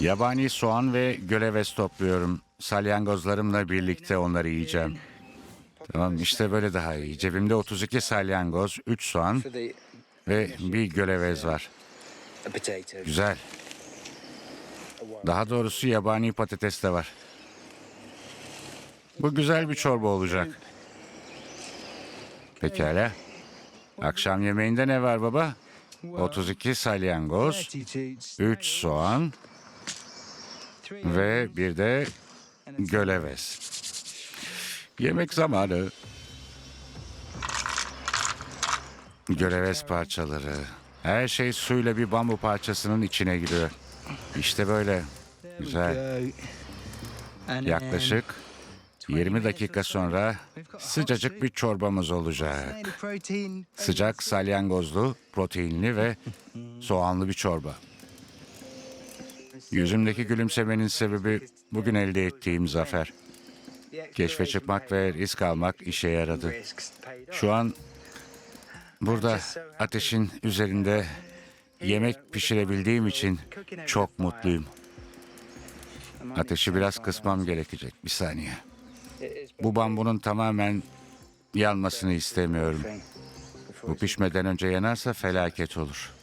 Yabani soğan ve göleves topluyorum. Salyangozlarımla birlikte onları yiyeceğim. Tamam işte böyle daha iyi. Cebimde 32 salyangoz, 3 soğan ve bir gölevez var. Güzel. Daha doğrusu yabani patates de var. Bu güzel bir çorba olacak. Pekala. Akşam yemeğinde ne var baba? 32 salyangoz, 3 soğan ve bir de gölevez. Yemek zamanı. Gölevez parçaları. Her şey suyla bir bambu parçasının içine giriyor. İşte böyle. Güzel. Yaklaşık 20 dakika sonra sıcacık bir çorbamız olacak. Sıcak salyangozlu, proteinli ve soğanlı bir çorba. Yüzümdeki gülümsemenin sebebi bugün elde ettiğim zafer. Keşfe çıkmak ve risk almak işe yaradı. Şu an burada ateşin üzerinde yemek pişirebildiğim için çok mutluyum. Ateşi biraz kısmam gerekecek. Bir saniye. Bu bambunun tamamen yanmasını istemiyorum. Bu pişmeden önce yanarsa felaket olur.